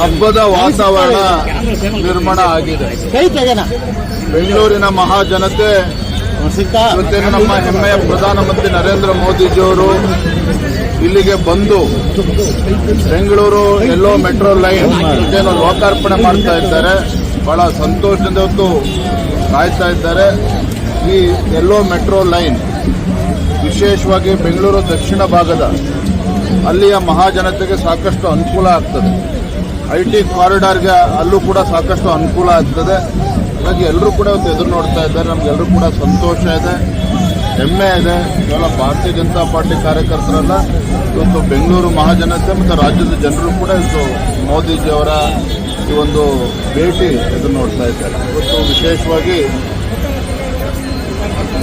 ಹಬ್ಬದ ವಾತಾವರಣ ನಿರ್ಮಾಣ ಆಗಿದೆ. ಬೆಂಗಳೂರಿನ ಮಹಾಜನತೆ ಮತ್ತೆ ಇವತ್ತೇನು ನಮ್ಮ ಹೆಮ್ಮೆಯ ಪ್ರಧಾನಮಂತ್ರಿ ನರೇಂದ್ರ ಮೋದಿಜಿಯವರು ಇಲ್ಲಿಗೆ ಬಂದು ಬೆಂಗಳೂರು ಎಲ್ಲೋ ಮೆಟ್ರೋ ಲೈನ್ ಇದೇನು ಲೋಕಾರ್ಪಣೆ ಮಾಡ್ತಾ ಇದ್ದಾರೆ. ಬಹಳ ಸಂತೋಷದಿಂದ ಹೊತ್ತು ಕಾಯ್ತಾ ಇದ್ದಾರೆ. ಈ ಎಲ್ಲೋ ಮೆಟ್ರೋ ಲೈನ್ ವಿಶೇಷವಾಗಿ ಬೆಂಗಳೂರು ದಕ್ಷಿಣ ಭಾಗದ ಅಲ್ಲಿಯ ಮಹಾಜನತೆಗೆ ಸಾಕಷ್ಟು ಅನುಕೂಲ ಆಗ್ತದೆ. ಐ ಟಿ ಕಾರಿಡಾರ್ಗೆ ಅಲ್ಲೂ ಕೂಡ ಸಾಕಷ್ಟು ಅನುಕೂಲ ಆಗ್ತದೆ. ಹಾಗಾಗಿ ಎಲ್ಲರೂ ಕೂಡ ಇವತ್ತು ಎದುರು ನೋಡ್ತಾ ಇದ್ದಾರೆ. ನಮಗೆಲ್ಲರೂ ಕೂಡ ಸಂತೋಷ ಇದೆ. ಹೆಮ್ಮೆ ಇದೆ. ಕೇವಲ ಭಾರತೀಯ ಜನತಾ ಪಾರ್ಟಿ ಕಾರ್ಯಕರ್ತರಲ್ಲ, ಇವತ್ತು ಬೆಂಗಳೂರು ಮಹಾಜನತೆ ಮತ್ತು ರಾಜ್ಯದ ಜನರು ಕೂಡ ಇವತ್ತು ಮೋದಿಜಿಯವರ ಈ ಒಂದು ಭೇಟಿ ಎದುರು ನೋಡ್ತಾ ಇದ್ದಾರೆ. ಇವತ್ತು ವಿಶೇಷವಾಗಿ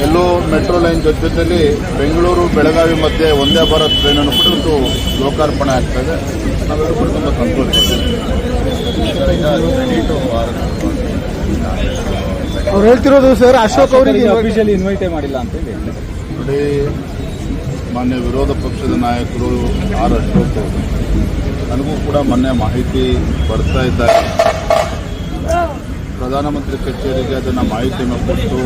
ಎಲ್ಲೋ ಮೆಟ್ರೋ ಲೈನ್ ಜೊತೆಯಲ್ಲಿ ಬೆಂಗಳೂರು, ಬೆಳಗಾವಿ ಮಧ್ಯೆ ಒಂದೇ ಭಾರತ್ ಟ್ರೈನನ್ನು ಕೂಡ ಇವತ್ತು ಲೋಕಾರ್ಪಣೆ ಆಗ್ತದೆ. ನಾವೆಲ್ಲರೂ ಕೂಡ ತುಂಬ ಸಂತೋಷ ಅವ್ರು ಹೇಳ್ತಿರೋದು ಸರ್ ಅಶೋಕ್ ಅವರಿಗೆ ಅಫಿಷಿಯಲಿ ಇನ್ವೈಟೇ ಮಾಡಿಲ್ಲ ಅಂತ ಹೇಳಿ. ನೋಡಿ ಮಾನ್ಯ ವಿರೋಧ ಪಕ್ಷದ ನಾಯಕರು ಆರ್ ಅಶೋಕ್ ಅವರು. ನನಗೂ ಕೂಡ ಮೊನ್ನೆ ಮಾಹಿತಿ ಬರ್ತಾ ಇದ್ದಾರೆ ಪ್ರಧಾನಮಂತ್ರಿ ಕಚೇರಿಗೆ ಅದನ್ನು ಮಾಹಿತಿಯನ್ನು ಕೊಟ್ಟು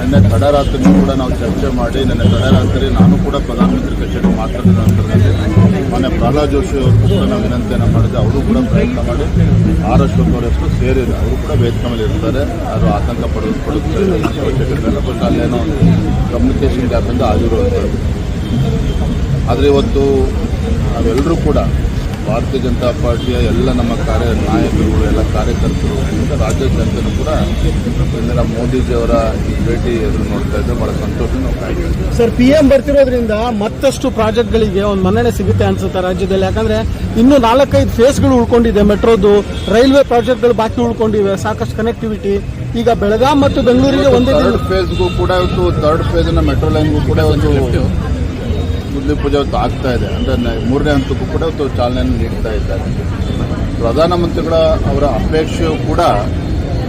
ನಿನ್ನೆ ತಡರಾತ್ರಿ ಕೂಡ ನಾವು ಚರ್ಚೆ ಮಾಡಿ, ನಿನ್ನೆ ತಡರಾತ್ರಿ ನಾನು ಕೂಡ ಪ್ರಧಾನಮಂತ್ರಿ ಕಚೇರಿ ಮಾತಾಡಿದ ನಂತರದಲ್ಲಿ ಮೊನ್ನೆ ಪ್ರಹ್ಲಾದ್ ಜೋಶಿ ಅವರು ಕೂಡ ನಾವು ವಿನಂತಿಯನ್ನು ಮಾಡಿದೆ ಅವರು ಕೂಡ ಪ್ರಯತ್ನ ಮಾಡಿ ಆರ್ ಎಸ್ ಅವರ ಹೆಸರು ಸೇರಿದೆ. ಅವರು ಕೂಡ ವೇತನದಲ್ಲಿ ಇರ್ತಾರೆ. ಯಾರು ಆತಂಕ ಪಡೋದು ಪಡುತ್ತಾರೆ ಬಟ್ ಅಲ್ಲೇನೋ ಕಮ್ಯುನಿಕೇಷನ್ ಗ್ಯಾಪಿಂದ ಆಗಿರುವಂಥದ್ದು ಆದರೆ ಇವತ್ತು ನಾವೆಲ್ಲರೂ ಕೂಡ ಭಾರತೀಯ ಜನತಾ ಪಾರ್ಟಿಯ ಎಲ್ಲ ನಮ್ಮ ಕಾರ್ಯ ನಾಯಕರುಗಳು ಎಲ್ಲ ಕಾರ್ಯಕರ್ತರು ಮತ್ತು ರಾಜ್ಯ ಜನತೆಯೂ ಕೂಡ ಇಂದಿನ ಮೋದಿಜಿಯವರ ಈ ಭೇಟಿ ಎದುರು ನೋಡ್ತಾ ಇದ್ದೆ ಬಹಳ ಸಂತೋಷ ನಾವು ಸರ್ ಪಿ ಎಂ ಬರ್ತಿರೋದ್ರಿಂದ ಮತ್ತಷ್ಟು ಪ್ರಾಜೆಕ್ಟ್ಗಳಿಗೆ ಒಂದು ಮನ್ನಣೆ ಸಿಗುತ್ತೆ ಅನ್ಸುತ್ತೆ ರಾಜ್ಯದಲ್ಲಿ? ಯಾಕಂದ್ರೆ ಇನ್ನು ನಾಲ್ಕೈದು ಫೇಸ್ಗಳು ಉಳ್ಕೊಂಡಿದೆ ಮೆಟ್ರೋದು ರೈಲ್ವೆ ಪ್ರಾಜೆಕ್ಟ್ಗಳು ಬಾಕಿ ಉಳ್ಕೊಂಡಿವೆ ಸಾಕಷ್ಟು ಕನೆಕ್ಟಿವಿಟಿ ಈಗ ಬೆಳಗಾಂ ಮತ್ತು ಬೆಂಗಳೂರಿಗೆ ಒಂದೇ ಫೇಸ್ಗೂ ಕೂಡ ಇವತ್ತು ಥರ್ಡ್ ಫೇಸ್ನ ಮೆಟ್ರೋ ಲೈನ್ಗೂ ಕೂಡ ಒಂದು ಗುದ್ಲಿ ಪೂಜೆ ಆಗ್ತಾ ಇದೆ. ಅಂದರೆ ಮೂರನೇ ಹಂತಕ್ಕೂ ಕೂಡ ಇವತ್ತು ಚಾಲನೆ ನೀಡ್ತಾ ಇದ್ದಾರೆ. ಪ್ರಧಾನಮಂತ್ರಿಗಳ ಅವರ ಅಪೇಕ್ಷೆಯು ಕೂಡ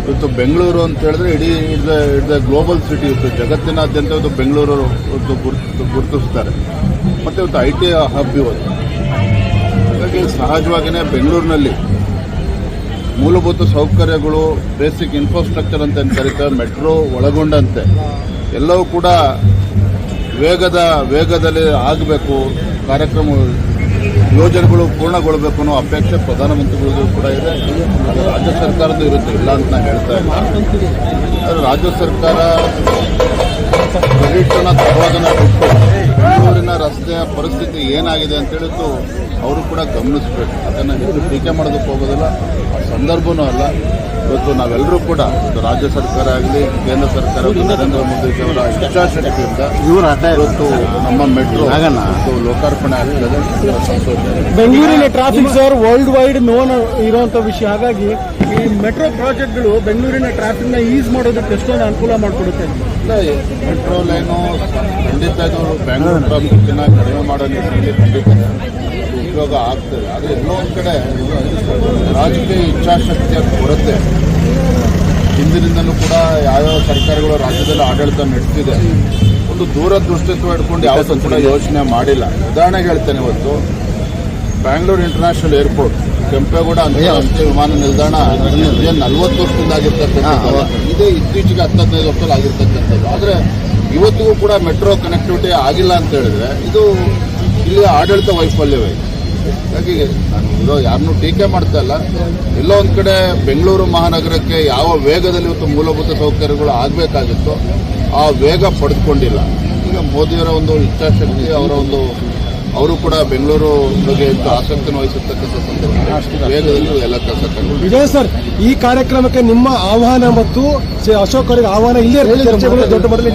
ಇವತ್ತು ಬೆಂಗಳೂರು ಅಂತ ಹೇಳಿದ್ರೆ ಇಡೀ ಇಡ್ದ ದ ಗ್ಲೋಬಲ್ ಸಿಟಿ ಇವತ್ತು, ಜಗತ್ತಿನಾದ್ಯಂತ ಇವತ್ತು ಬೆಂಗಳೂರು ಇವತ್ತು ಗುರ್ತು ಗುರುತಿಸ್ತಾರೆ. ಮತ್ತು ಇವತ್ತು ಐ ಟಿ ಹಬ್ ಇವತ್ತು. ಹಾಗಾಗಿ ಸಹಜವಾಗಿಯೇ ಬೆಂಗಳೂರಿನಲ್ಲಿ ಮೂಲಭೂತ ಸೌಕರ್ಯಗಳು ಬೇಸಿಕ್ ಇನ್ಫ್ರಾಸ್ಟ್ರಕ್ಚರ್ ಅಂತ ಏನು ಕರೀತಾರೆ ಮೆಟ್ರೋ ಒಳಗೊಂಡಂತೆ, ಎಲ್ಲವೂ ಕೂಡ ವೇಗದ, ವೇಗದಲ್ಲಿ ಆಗಬೇಕು. ಕಾರ್ಯಕ್ರಮ, ಯೋಜನೆಗಳು ಪೂರ್ಣಗೊಳ್ಳಬೇಕು ಅನ್ನೋ ಅಪೇಕ್ಷೆ ಪ್ರಧಾನಮಂತ್ರಿಗಳಿಗೂ ಕೂಡ ಇದೆ. ರಾಜ್ಯ ಸರ್ಕಾರದ್ದು ಇರುತ್ತೆ, ಇಲ್ಲ ಅಂತ ನಾನು ಹೇಳ್ತಾ ಇಲ್ಲ ರಾಜ್ಯ ಸರ್ಕಾರ ಕ್ರೆಡಿಟ್ನ ತಗೊಳ್ಳೋದನ್ನ ಬಿಟ್ಟು ಬೆಂಗಳೂರಿನ ರಸ್ತೆಯ ಪರಿಸ್ಥಿತಿ ಏನಾಗಿದೆ ಅಂತ ಹೇಳಿದ್ದು ಅವರು ಕೂಡ ಗಮನಿಸಬೇಕು. ಅದನ್ನು ಹೆಚ್ಚು ಟೀಕೆ ಮಾಡೋದಕ್ಕೆ ಹೋಗೋದಿಲ್ಲ. ಆ ಸಂದರ್ಭವೂ ಅಲ್ಲ. ಇವತ್ತು ನಾವೆಲ್ಲರೂ ಕೂಡ ರಾಜ್ಯ ಸರ್ಕಾರ ಆಗಲಿ ಕೇಂದ್ರ ಸರ್ಕಾರ ಆಗಲಿ, ನರೇಂದ್ರ ಮೋದಿ ಅವರ ಇಚ್ಛಾಶಕ್ತಿಯಿಂದ ಇವತ್ತು ನಮ್ಮ ಮೆಟ್ರೋ ಇವತ್ತು ಲೋಕಾರ್ಪಣೆ ಆಗ್ತದೆ. ಬೆಂಗಳೂರಿನ traffic sir world wide known ಇರುವಂತ ವಿಷಯ. ಹಾಗಾಗಿ ಈ ಮೆಟ್ರೋ ಪ್ರಾಜೆಕ್ಟ್ಗಳು ಬೆಂಗಳೂರಿನ ಟ್ರಾಫಿಕ್ನ ಈಸ್ ಮಾಡೋದಕ್ಕೆ ಎಷ್ಟೊಂದು ಅನುಕೂಲ ಮಾಡಿಕೊಡುತ್ತೆ. ಮೆಟ್ರೋ ಲೈನು ಖಂಡಿತ ಇದು ಬೆಂಗಳೂರು ಟ್ರಾಫಿಕ್ನ ಕಡಿಮೆ ಮಾಡೋ ನಿಟ್ಟಿನಲ್ಲಿ ಖಂಡಿತ ಉಪಯೋಗ ಆಗ್ತದೆ. ಆದರೆ ಎಲ್ಲೋ ಒಂದು ಕಡೆ ರಾಜಕೀಯ ಇಚ್ಛಾಶಕ್ತಿಯ ಕೊರತೆ ಹಿಂದಿನಿಂದಲೂ ಕೂಡ ಯಾವ್ಯಾವ ಸರ್ಕಾರಗಳು ರಾಜ್ಯದಲ್ಲಿ ಆಡಳಿತ ನಡೆಸಿದೆ ಒಂದು ದೂರದೃಷ್ಟಿತ್ವ ಇಟ್ಕೊಂಡು ಯಾವ ಕೂಡ ಯೋಚನೆ ಮಾಡಿಲ್ಲ. ಉದಾಹರಣೆಗೆ ಹೇಳ್ತೇನೆ ಇವತ್ತು ಬ್ಯಾಂಗ್ಳೂರು ಇಂಟರ್ನ್ಯಾಷನಲ್ ಏರ್ಪೋರ್ಟ್ ಕೆಂಪೇಗೌಡ ಅಂತಾರಾಷ್ಟ್ರೀಯ ವಿಮಾನ ನಿಲ್ದಾಣ ನಲ್ವತ್ತು ವರ್ಷದಿಂದ ಆಗಿರ್ತಕ್ಕಂಥ ಇದೇ ಇತ್ತೀಚೆಗೆ ಹತ್ತೈದು ವರ್ಷದಲ್ಲಿ ಆಗಿರ್ತಕ್ಕಂಥದ್ದು. ಆದರೆ ಇವತ್ತಿಗೂ ಕೂಡ ಮೆಟ್ರೋ ಕನೆಕ್ಟಿವಿಟಿ ಆಗಿಲ್ಲ ಅಂತ ಹೇಳಿದ್ರೆ ಇದು ಇಲ್ಲಿ ಆಡಳಿತ ವೈಫಲ್ಯವೇ? ಇದು ಯಾರನ್ನೂ ಟೀಕೆ ಮಾಡ್ತಾ ಇಲ್ಲ. ಎಲ್ಲೋ ಒಂದು ಕಡೆ ಬೆಂಗಳೂರು ಮಹಾನಗರಕ್ಕೆ ಯಾವ ವೇಗದಲ್ಲಿ ಇವತ್ತು ಮೂಲಭೂತ ಸೌಕರ್ಯಗಳು ಆಗಬೇಕಾಗಿತ್ತು ಆ ವೇಗ ಪಡೆದುಕೊಂಡಿಲ್ಲ. ಈಗ ಮೋದಿಯವರ ಒಂದು ಇಚ್ಛಾಶಕ್ತಿ, ಅವರ ಒಂದು ಅವರು ಕೂಡ ಬೆಂಗಳೂರು ಬಗ್ಗೆ ಆಸಕ್ತಿಯನ್ನು ವಹಿಸಿರ್ತಕ್ಕಂಥ ವೇಗದಲ್ಲಿ ಎಲ್ಲ ಕೆಲಸ ಕಂಡು ವಿಜಯ್ ಸರ್ ಈ ಕಾರ್ಯಕ್ರಮಕ್ಕೆ ನಿಮ್ಮ ಆಹ್ವಾನ ಮತ್ತು ಅಶೋಕ್ ಅವರಿಗೆ ಆಹ್ವಾನ ಇಲ್ಲೇ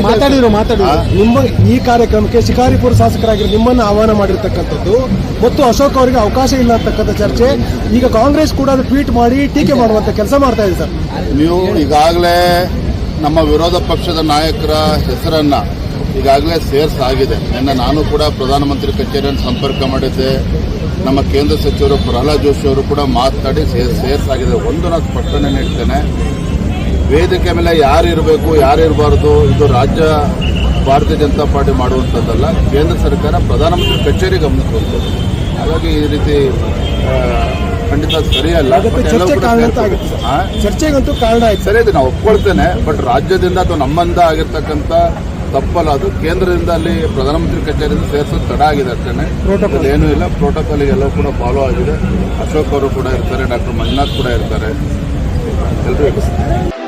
ಮಾತಾಡಿರೋ ಮಾತಾಡಿ ನಿಮ್ಮ ಈ ಕಾರ್ಯಕ್ರಮಕ್ಕೆ ಶಿಕಾರಿಪುರ ಶಾಸಕರಾಗಿ ನಿಮ್ಮನ್ನು ಆಹ್ವಾನ ಮಾಡಿರ್ತಕ್ಕಂಥದ್ದು ಮತ್ತು ಅಶೋಕ್ ಅವರಿಗೆ ಅವಕಾಶ ಇಲ್ಲ ಅಂತಕ್ಕಂಥ ಚರ್ಚೆ. ಈಗ ಕಾಂಗ್ರೆಸ್ ಕೂಡ ಅದು ಟ್ವೀಟ್ ಮಾಡಿ ಟೀಕೆ ಮಾಡುವಂತ ಕೆಲಸ ಮಾಡ್ತಾ ಇದೆ ಸರ್. ನೀವು ಈಗಾಗಲೇ ನಮ್ಮ ವಿರೋಧ ಪಕ್ಷದ ನಾಯಕರ ಹೆಸರನ್ನ ಈಗಾಗಲೇ ಸೇರ್ಸಾಗಿದೆ ನಿನ್ನೆ ನಾನು ಕೂಡ ಪ್ರಧಾನಮಂತ್ರಿ ಕಚೇರಿಯನ್ನು ಸಂಪರ್ಕ ಮಾಡಿದ್ದೆ. ನಮ್ಮ ಕೇಂದ್ರ ಸಚಿವರು ಪ್ರಹ್ಲಾದ್ ಜೋಶಿ ಅವರು ಕೂಡ ಮಾತಾಡಿ ಸೇರ್ ಸೇರ್ಸಾಗಿದೆ ಒಂದು ನಾನು ಸ್ಪಷ್ಟನೆ ನೀಡ್ತೇನೆ. ವೇದಿಕೆ ಮೇಲೆ ಯಾರು ಇರಬೇಕು ಯಾರು ಇರಬಾರ್ದು ಇದು ರಾಜ್ಯ ಭಾರತೀಯ ಜನತಾ ಪಾರ್ಟಿ ಮಾಡುವಂಥದ್ದಲ್ಲ. ಕೇಂದ್ರ ಸರ್ಕಾರ ಪ್ರಧಾನಮಂತ್ರಿ ಕಚೇರಿ ಗಮನಿಸಬೇಕು ಹಾಗಾಗಿ ಈ ರೀತಿ ಖಂಡಿತ ಸರಿಯಲ್ಲ? ಚರ್ಚೆಗಂತೂ ಕಾರಣ ಆಯ್ತು. ಸರಿ ಇದೆ ನಾವು ಒಪ್ಕೊಳ್ತೇನೆ. ಬಟ್ ರಾಜ್ಯದಿಂದ ಅಥವಾ ನಮ್ಮಿಂದ ಆಗಿರ್ತಕ್ಕಂಥ ತಪ್ಪಲ್ಲ. ಅದು ಕೇಂದ್ರದಿಂದ ಅಲ್ಲಿ ಪ್ರಧಾನಮಂತ್ರಿ ಕಚೇರಿಯಿಂದ ಸೇರಿಸೋದು ತಡ ಆಗಿದೆ ಅಷ್ಟೇ ಪ್ರೋಟೋಕಾಲ್ ಏನೂ ಇಲ್ಲ. ಪ್ರೋಟೋಕಾಲ್ ಎಲ್ಲವೂ ಕೂಡ ಫಾಲೋ ಆಗಿದೆ. ಅಶೋಕ್ ಅವರು ಕೂಡ ಇರ್ತಾರೆ ಡಾಕ್ಟರ್ ಮಂಜುನಾಥ್ ಕೂಡ ಇರ್ತಾರೆ. ಎಲ್ಲರೂ